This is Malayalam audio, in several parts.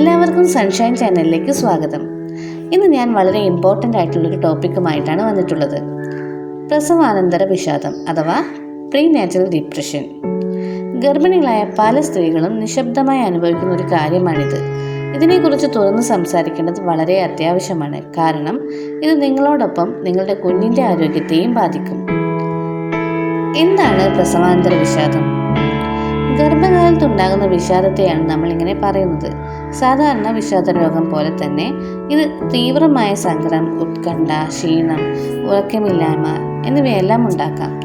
എല്ലാവർക്കും സൺഷൈൻ ചാനലിലേക്ക് സ്വാഗതം. ഇന്ന് ഞാൻ വളരെ ഇമ്പോർട്ടന്റ് ആയിട്ടുള്ളൊരു ടോപ്പിക്കുമായിട്ടാണ് വന്നിട്ടുള്ളത്. പ്രസവാനന്തര വിഷാദം അഥവാ പ്രീ നാച്ചുറൽ ഡിപ്രഷൻ ഗർഭിണികളായ പല സ്ത്രീകളും നിശബ്ദമായി അനുഭവിക്കുന്ന ഒരു കാര്യമാണിത്. ഇതിനെക്കുറിച്ച് തുറന്ന് സംസാരിക്കേണ്ടത് വളരെ അത്യാവശ്യമാണ്. കാരണം ഇത് നിങ്ങളോടൊപ്പം നിങ്ങളുടെ കുഞ്ഞിന്റെ ആരോഗ്യത്തെയും ബാധിക്കും. എന്താണ് പ്രസവാനന്തര വിഷാദം? ഗർഭകാലത്ത് ഉണ്ടാകുന്ന വിഷാദത്തെയാണ് നമ്മൾ ഇങ്ങനെ പറയുന്നത്. സാധാരണ വിഷാദ രോഗം പോലെ തന്നെ ഇത് തീവ്രമായ സങ്കടം ഉത്കണ്ഠ ക്ഷീണം ഉറക്കമില്ലായ്മ എന്നിവയെല്ലാം ഉണ്ടാക്കാം.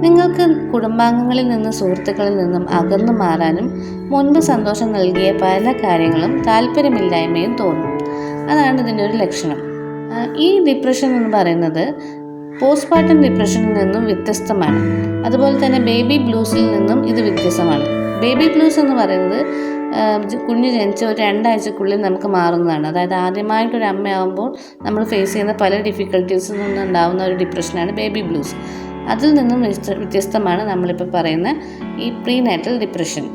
നിങ്ങൾക്ക് കുടുംബാംഗങ്ങളിൽ നിന്നും സുഹൃത്തുക്കളിൽ നിന്നും അകന്നു മാറാനും മുൻപ് സന്തോഷം നൽകിയ പല കാര്യങ്ങളും താല്പര്യമില്ലായ്മയും തോന്നും. അതാണ് ഇതിന്റെ ഒരു ലക്ഷണം. ഈ ഡിപ്രഷൻ എന്ന് പറയുന്നത് പോസ്റ്റ്മോർട്ടം ഡിപ്രഷനിൽ നിന്നും വ്യത്യസ്തമാണ്. അതുപോലെ തന്നെ ബേബി ബ്ലൂസിൽ നിന്നും ഇത് വ്യത്യസ്തമാണ്. ബേബി ബ്ലൂസ് എന്ന് പറയുന്നത് കുഞ്ഞ് ജനിച്ച ഒരു രണ്ടാഴ്ചക്കുള്ളിൽ നമുക്ക് മാറുന്നതാണ്. അതായത് ആദ്യമായിട്ടൊരു അമ്മയാകുമ്പോൾ നമ്മൾ ഫേസ് ചെയ്യുന്ന പല ഡിഫിക്കൽട്ടീസിൽ നിന്നുണ്ടാകുന്ന ഒരു ഡിപ്രഷനാണ് ബേബി ബ്ലൂസ് അതിൽ നിന്നും വ്യത്യസ്ത- വ്യത്യസ്തമാണ് നമ്മളിപ്പോൾ പറയുന്ന ഈ പ്രീ നാറ്റൽ ഡിപ്രഷൻ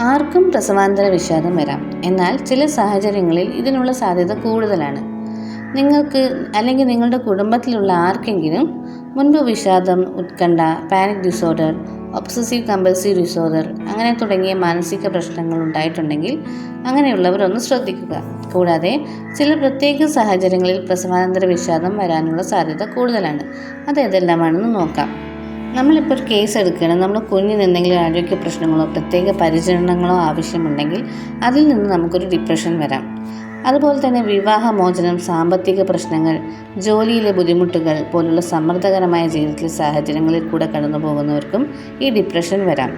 ആർക്കും പ്രസവാനന്തര വിഷാദം വരാം. എന്നാൽ ചില സാഹചര്യങ്ങളിൽ ഇതിനുള്ള സാധ്യത കൂടുതലാണ്. നിങ്ങൾക്ക് അല്ലെങ്കിൽ നിങ്ങളുടെ കുടുംബത്തിലുള്ള ആർക്കെങ്കിലും മുൻപ് വിഷാദം ഉത്കണ്ഠ panic disorder obsessive compulsive disorder അങ്ങനെ തുടങ്ങിയ മാനസിക പ്രശ്നങ്ങൾ ഉണ്ടായിട്ടുണ്ടെങ്കിൽ അങ്ങനെയുള്ളവർ ഒന്ന് ശ്രദ്ധിക്കുക. കൂടാതെ ചില പ്രത്യേക സാഹചര്യങ്ങളിൽ പ്രസവാനന്തര വിഷാദം വരാനുള്ള സാധ്യത കൂടുതലാണ്. അത് ഏതെല്ലാമാണെന്ന് നോക്കാം. നമ്മളിപ്പോൾ ഒരു കേസ് എടുക്കുകയാണ്. നമ്മൾ കുഞ്ഞിന് എന്തെങ്കിലും ആരോഗ്യ പ്രശ്നങ്ങളോ പ്രത്യേക പരിചരണങ്ങളോ ആവശ്യമുണ്ടെങ്കിൽ അതിൽ നിന്ന് നമുക്കൊരു ഡിപ്രഷൻ വരാം. അതുപോലെ തന്നെ വിവാഹമോചനം സാമ്പത്തിക പ്രശ്നങ്ങൾ ജോലിയിലെ ബുദ്ധിമുട്ടുകൾ പോലുള്ള സമ്മർദ്ദകരമായ ജീവിതത്തിലെ സാഹചര്യങ്ങളിൽ കൂടെ കടന്നു പോകുന്നവർക്കും ഈ ഡിപ്രഷൻ വരാം.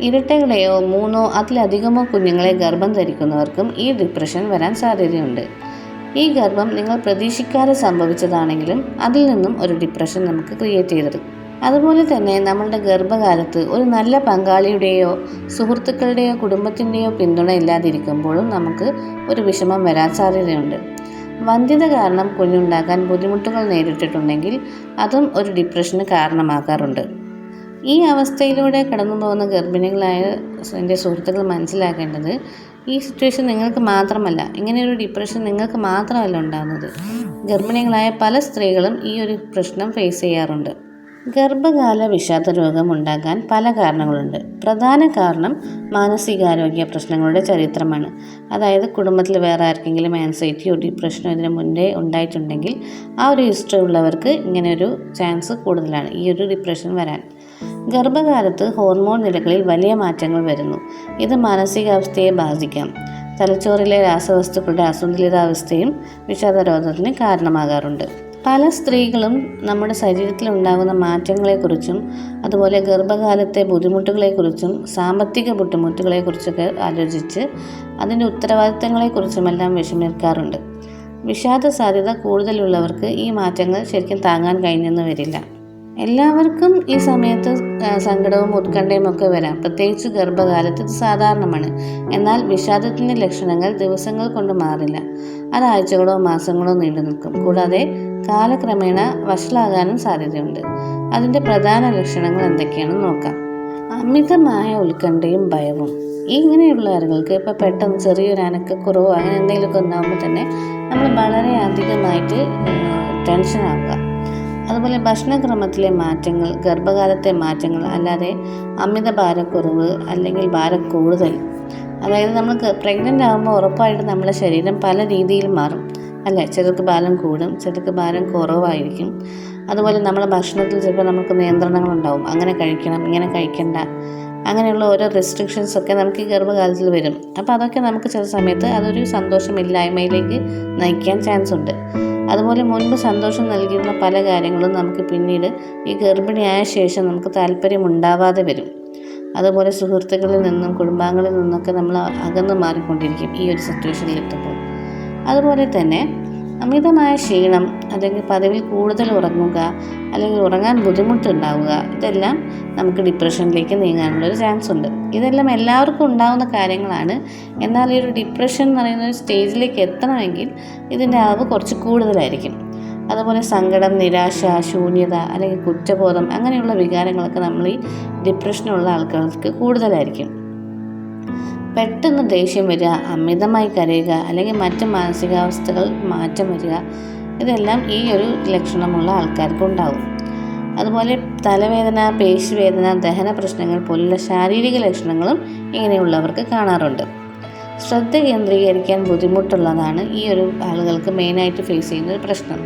ഇരട്ടകളെയോ മൂന്നോ അതിലധികമോ കുഞ്ഞുങ്ങളെ ഗർഭം ധരിക്കുന്നവർക്കും ഈ ഡിപ്രഷൻ വരാൻ സാധ്യതയുണ്ട്. ഈ ഗർഭം നിങ്ങൾ പ്രതീക്ഷിക്കാതെ സംഭവിച്ചതാണെങ്കിലും അതിൽ നിന്നും ഒരു ഡിപ്രഷൻ നമുക്ക് ക്രിയേറ്റ് ചെയ്തത് അതുപോലെ തന്നെ നമ്മളുടെ ഗർഭകാലത്ത് ഒരു നല്ല പങ്കാളിയുടെയോ സുഹൃത്തുക്കളുടെയോ കുടുംബത്തിന്റെയോ പിന്തുണ ഇല്ലാതിരിക്കുമ്പോഴും നമുക്ക് ഒരു വിഷമം വരാൻ സാധ്യതയുണ്ട്. വന്ധ്യത കാരണം കുഞ്ഞുണ്ടാക്കാൻ ബുദ്ധിമുട്ടുകൾ നേരിട്ടിട്ടുണ്ടെങ്കിൽ അതും ഒരു ഡിപ്രഷന് കാരണമാകാറുണ്ട്. ഈ അവസ്ഥയിലൂടെ കടന്നു പോകുന്ന ഗർഭിണികളായ എന്റെ സുഹൃത്തുക്കൾ മനസ്സിലാക്കേണ്ടത് ഈ സിറ്റുവേഷൻ നിങ്ങൾക്ക് മാത്രമല്ല ഇങ്ങനെയൊരു ഡിപ്രഷൻ നിങ്ങൾക്ക് മാത്രമല്ല ഉണ്ടാകുന്നത്. ഗർഭിണികളായ പല സ്ത്രീകളും ഈ ഒരു പ്രശ്നം ഫേസ് ചെയ്യാറുണ്ട്. ഗർഭകാല വിഷാദരോഗം ഉണ്ടാകാൻ പല കാരണങ്ങളുണ്ട്. പ്രധാന കാരണം മാനസികാരോഗ്യ പ്രശ്നങ്ങളുടെ ചരിത്രമാണ്. അതായത് കുടുംബത്തിൽ വേറെ ആർക്കെങ്കിലും ആൻസൈറ്റിയോ ഡിപ്രഷനോ ഇതിനു മുന്നേ ഉണ്ടായിട്ടുണ്ടെങ്കിൽ ആ ഒരു ഹിസ്റ്ററി ഉള്ളവർക്ക് ഇങ്ങനെ ഒരു ചാൻസ് കൂടുതലാണ് ഈ ഒരു ഡിപ്രഷൻ വരാൻ. ഗർഭകാലത്ത് ഹോർമോൺ നിലകളിൽ വലിയ മാറ്റങ്ങൾ വരുന്നു. ഇത് മാനസികാവസ്ഥയെ ബാധിക്കാം. തലച്ചോറിലെ രാസവസ്തുക്കളുടെ അസന്തുലിതാവസ്ഥയും വിഷാദരോഗത്തിന് കാരണമാകാറുണ്ട്. പല സ്ത്രീകളും നമ്മുടെ ശരീരത്തിലുണ്ടാകുന്ന മാറ്റങ്ങളെക്കുറിച്ചും അതുപോലെ ഗർഭകാലത്തെ ബുദ്ധിമുട്ടുകളെക്കുറിച്ചും സാമ്പത്തിക ബുദ്ധിമുട്ടുകളെക്കുറിച്ചൊക്കെ ആലോചിച്ച് അതിന്റെ ഉത്തരവാദിത്തങ്ങളെക്കുറിച്ചുമെല്ലാം വിഷമിക്കാറുണ്ട്. വിഷാദ സാധ്യത കൂടുതലുള്ളവർക്ക് ഈ മാറ്റങ്ങൾ ശരിക്കും താങ്ങാൻ കഴിഞ്ഞെന്ന് വരില്ല. എല്ലാവർക്കും ഈ സമയത്ത് സങ്കടവും ഉത്കണ്ഠയും ഒക്കെ വരാം. പ്രത്യേകിച്ച് ഗർഭകാലത്ത് ഇത് സാധാരണമാണ്. എന്നാൽ വിഷാദത്തിന്റെ ലക്ഷണങ്ങൾ ദിവസങ്ങൾ കൊണ്ട് മാറില്ല. അത് ആഴ്ചകളോ മാസങ്ങളോ നീണ്ടു നിൽക്കും കൂടാതെ കാലക്രമേണ വഷളാകാനും സാധ്യതയുണ്ട്. അതിന്റെ പ്രധാന ലക്ഷണങ്ങൾ എന്തൊക്കെയാണെന്ന് നോക്കാം. അമിതമായ ഉത്കണ്ഠയും ഭയവും. ഇങ്ങനെയുള്ള ആളുകൾക്ക് പെട്ടെന്ന് ചെറിയൊരു അനക്കക്കുറവോ അങ്ങനെ എന്തെങ്കിലുമൊക്കെ ഉണ്ടാകുമ്പോൾ തന്നെ നമ്മൾ വളരെ അധികമായിട്ട് ടെൻഷൻ ആവുക. അതുപോലെ ഭക്ഷണക്രമത്തിലെ മാറ്റങ്ങൾ ഗർഭകാലത്തെ മാറ്റങ്ങൾ അല്ലാതെ അമിത ഭാരക്കുറവ് അല്ലെങ്കിൽ ഭാരം കൂടുതൽ അതായത് നമ്മൾ പ്രഗ്നന്റ് ആകുമ്പോൾ ഉറപ്പായിട്ട് നമ്മുടെ ശരീരം പല രീതിയിൽ മാറും. അല്ലേ? ചിലർക്ക് ഭാരം കൂടും ചിലർക്ക് ഭാരം കുറവായിരിക്കും. അതുപോലെ നമ്മുടെ ഭക്ഷണത്തിൽ ചിലപ്പോൾ നമുക്ക് നിയന്ത്രണങ്ങളുണ്ടാവും. അങ്ങനെ കഴിക്കണം ഇങ്ങനെ കഴിക്കണ്ട. അങ്ങനെയുള്ള ഓരോ റെസ്ട്രിക്ഷൻസ് ഒക്കെ നമുക്ക് ഈ ഗർഭകാലത്തിൽ വരും. അപ്പോൾ അതൊക്കെ നമുക്ക് ചില സമയത്ത് അതൊരു സന്തോഷമില്ലായ്മയിലേക്ക് നയിക്കാൻ ചാൻസ് ഉണ്ട്. അതുപോലെ മുൻപ് സന്തോഷം നൽകിയിരുന്ന പല കാര്യങ്ങളും നമുക്ക് പിന്നീട് ഈ ഗർഭിണിയായ ശേഷം നമുക്ക് താല്പര്യമുണ്ടാവാതെ വരും. അതുപോലെ സുഹൃത്തുക്കളിൽ നിന്നും കുടുംബാംഗങ്ങളിൽ നിന്നൊക്കെ നമ്മൾ അകന്നു മാറിക്കൊണ്ടിരിക്കും ഈ ഒരു സിറ്റുവേഷനിൽ എത്തുമ്പോൾ. അതുപോലെ തന്നെ അമിതമായ ക്ഷീണം അല്ലെങ്കിൽ പതിവിൽ കൂടുതൽ ഉറങ്ങുക അല്ലെങ്കിൽ ഉറങ്ങാൻ ബുദ്ധിമുട്ടുണ്ടാവുക ഇതെല്ലാം നമുക്ക് ഡിപ്രഷനിലേക്ക് നീങ്ങാനുള്ളൊരു ചാൻസ് ഉണ്ട്. ഇതെല്ലാം എല്ലാവർക്കും ഉണ്ടാകുന്ന കാര്യങ്ങളാണ്. എന്നാൽ ഈ ഒരു ഡിപ്രഷൻ എന്ന് പറയുന്ന ഒരു സ്റ്റേജിലേക്ക് എത്തണമെങ്കിൽ ഇതിന്റെ അളവ് കുറച്ച് കൂടുതലായിരിക്കും. അതുപോലെ സങ്കടം നിരാശ ശൂന്യത അല്ലെങ്കിൽ കുറ്റബോധം അങ്ങനെയുള്ള വികാരങ്ങളൊക്കെ നമ്മൾ ഈ ഡിപ്രഷനുള്ള ആൾക്കാർക്ക് കൂടുതലായിരിക്കും. പെട്ടെന്ന് ദേഷ്യം വരിക അമിതമായി കരയുക അല്ലെങ്കിൽ മറ്റ് മാനസികാവസ്ഥകൾ മാറ്റം വരിക ഇതെല്ലാം ഈ ഒരു ലക്ഷണമുള്ള ആൾക്കാർക്ക് ഉണ്ടാകും അതുപോലെ തലവേദന പേശിവേദന ദഹന പ്രശ്നങ്ങൾ പോലുള്ള ശാരീരിക ലക്ഷണങ്ങളും ഇങ്ങനെയുള്ളവർക്ക് കാണാറുണ്ട്. ശ്രദ്ധ കേന്ദ്രീകരിക്കാൻ ബുദ്ധിമുട്ടുള്ളതാണ് ഈ ഒരു ആളുകൾക്ക് മെയിനായിട്ട് ഫേസ് ചെയ്യുന്ന ഒരു പ്രശ്നം.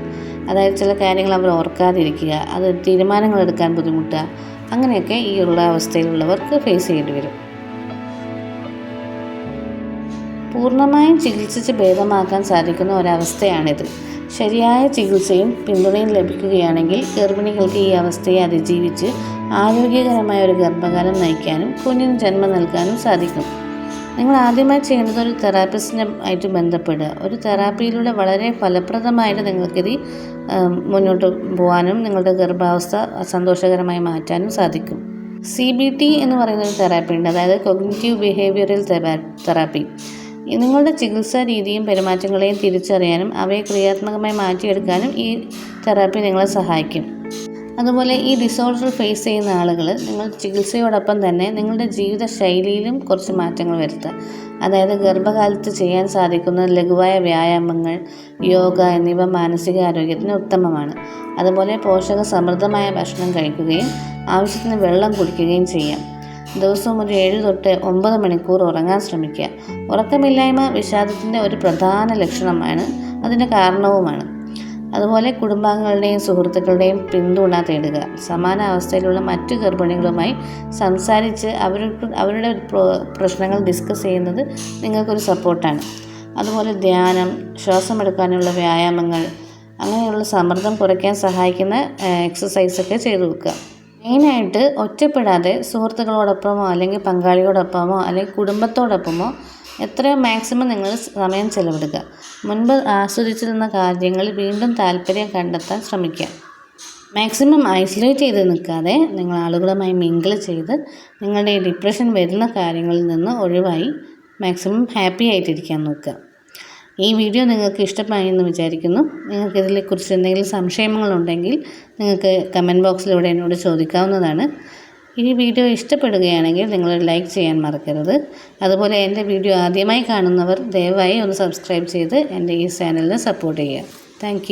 അതായത് ചില കാര്യങ്ങൾ അവർ ഓർക്കാതിരിക്കുക അത് തീരുമാനങ്ങൾ എടുക്കാൻ ബുദ്ധിമുട്ടുക അങ്ങനെയൊക്കെ ഈ ഉള്ള അവസ്ഥയിലുള്ളവർക്ക് ഫേസ് ചെയ്യേണ്ടി വരും. പൂർണമായും ചികിത്സിച്ച് ഭേദമാക്കാൻ സാധിക്കുന്ന ഒരവസ്ഥയാണിത്. ശരിയായ ചികിത്സയും പിന്തുണയും ലഭിക്കുകയാണെങ്കിൽ ഗർഭിണികൾക്ക് ഈ അവസ്ഥയെ അതിജീവിച്ച് ആരോഗ്യകരമായ ഒരു ഗർഭകാലം നയിക്കാനും കുഞ്ഞിന് ജന്മം നൽകാനും സാധിക്കും. നിങ്ങൾ ആദ്യമായി ചെയ്യേണ്ടത് ഒരു തെറാപ്പിസ്റ്റിനെ ആയിട്ട് ബന്ധപ്പെടുക. ഒരു തെറാപ്പിയിലൂടെ വളരെ ഫലപ്രദമായിട്ട് നിങ്ങൾക്കിത് മുന്നോട്ട് പോകാനും നിങ്ങളുടെ ഗർഭാവസ്ഥ സന്തോഷകരമായി മാറ്റാനും സാധിക്കും. സി ബി ടി എന്ന് പറയുന്ന ഒരു തെറാപ്പി ഉണ്ട് അതായത് കൊഗ്നിറ്റീവ് ബിഹേവിയറൽ തെറാപ്പി. നിങ്ങളുടെ ചികിത്സാ രീതിയും പെരുമാറ്റങ്ങളെയും തിരിച്ചറിയാനും അവയെ ക്രിയാത്മകമായി മാറ്റിയെടുക്കാനും ഈ തെറാപ്പി നിങ്ങളെ സഹായിക്കും. അതുപോലെ ഈ ഡിസോർഡർ ഫേസ് ചെയ്യുന്ന ആളുകൾ നിങ്ങൾ ചികിത്സയോടൊപ്പം തന്നെ നിങ്ങളുടെ ജീവിത ശൈലിയിലും കുറച്ച് മാറ്റങ്ങൾ വരുത്തുക. അതായത് ഗർഭകാലത്ത് ചെയ്യാൻ സാധിക്കുന്ന ലഘുവായ വ്യായാമങ്ങൾ യോഗ എന്നിവ മാനസികാരോഗ്യത്തിന് ഉത്തമമാണ്. അതുപോലെ പോഷക സമൃദ്ധമായ ഭക്ഷണം കഴിക്കുകയും ആവശ്യത്തിന് വെള്ളം കുടിക്കുകയും ചെയ്യാം. ദിവസവും ഒരു ഏഴ് തൊട്ട് ഒമ്പത് മണിക്കൂർ ഉറങ്ങാൻ ശ്രമിക്കുക. ഉറക്കമില്ലായ്മ വിഷാദത്തിന്റെ ഒരു പ്രധാന ലക്ഷണമാണ് അതിന്റെ കാരണവുമാണ്. അതുപോലെ കുടുംബാംഗങ്ങളുടെയും സുഹൃത്തുക്കളുടെയും പിന്തുണ തേടുക. സമാന അവസ്ഥയിലുള്ള മറ്റു ഗർഭിണികളുമായി സംസാരിച്ച് അവർക്ക് അവരുടെ പ്രശ്നങ്ങൾ ഡിസ്കസ് ചെയ്യുന്നത് നിങ്ങൾക്കൊരു സപ്പോർട്ടാണ്. അതുപോലെ ധ്യാനം ശ്വാസമെടുക്കാനുള്ള വ്യായാമങ്ങൾ അങ്ങനെയുള്ള സമ്മർദ്ദം കുറയ്ക്കാൻ സഹായിക്കുന്ന എക്സസൈസൊക്കെ ചെയ്തു വെക്കുക. മെയിനായിട്ട് ഒറ്റപ്പെടാതെ സുഹൃത്തുക്കളോടൊപ്പമോ അല്ലെങ്കിൽ പങ്കാളിയോടൊപ്പമോ അല്ലെങ്കിൽ കുടുംബത്തോടൊപ്പമോ എത്രയും മാക്സിമം നിങ്ങൾ സമയം ചെലവിടുക. മുൻപ് ആസ്വദിച്ചിരുന്ന കാര്യങ്ങൾ വീണ്ടും താല്പര്യം കണ്ടെത്താൻ ശ്രമിക്കുക. മാക്സിമം ഐസൊലേറ്റ് ചെയ്ത് നിൽക്കാതെ നിങ്ങൾ ആളുകളുമായി മിങ്കിൾ ചെയ്ത് നിങ്ങളുടെ ഡിപ്രഷൻ വരുന്ന കാര്യങ്ങളിൽ നിന്ന് ഒഴിവായി മാക്സിമം ഹാപ്പി ആയിട്ടിരിക്കാൻ നോക്കുക. ഈ വീഡിയോ നിങ്ങൾക്ക് ഇഷ്ടമായി എന്ന് വിചാരിക്കുന്നു. നിങ്ങൾക്ക് ഇതിനെക്കുറിച്ച് എന്തെങ്കിലും സംശയങ്ങളുണ്ടെങ്കിൽ നിങ്ങൾക്ക് കമന്റ് ബോക്സിലൂടെ എന്നോട് ചോദിക്കാവുന്നതാണ്. ഈ വീഡിയോ ഇഷ്ടപ്പെടുകയാണെങ്കിൽ നിങ്ങൾ ലൈക്ക് ചെയ്യാൻ മറക്കരുത്. അതുപോലെ എന്റെ വീഡിയോ ആദ്യമായി കാണുന്നവർ ദയവായി ഒന്ന് സബ്സ്ക്രൈബ് ചെയ്ത് എന്റെ ഈ ചാനലിനെ സപ്പോർട്ട് ചെയ്യുക. താങ്ക്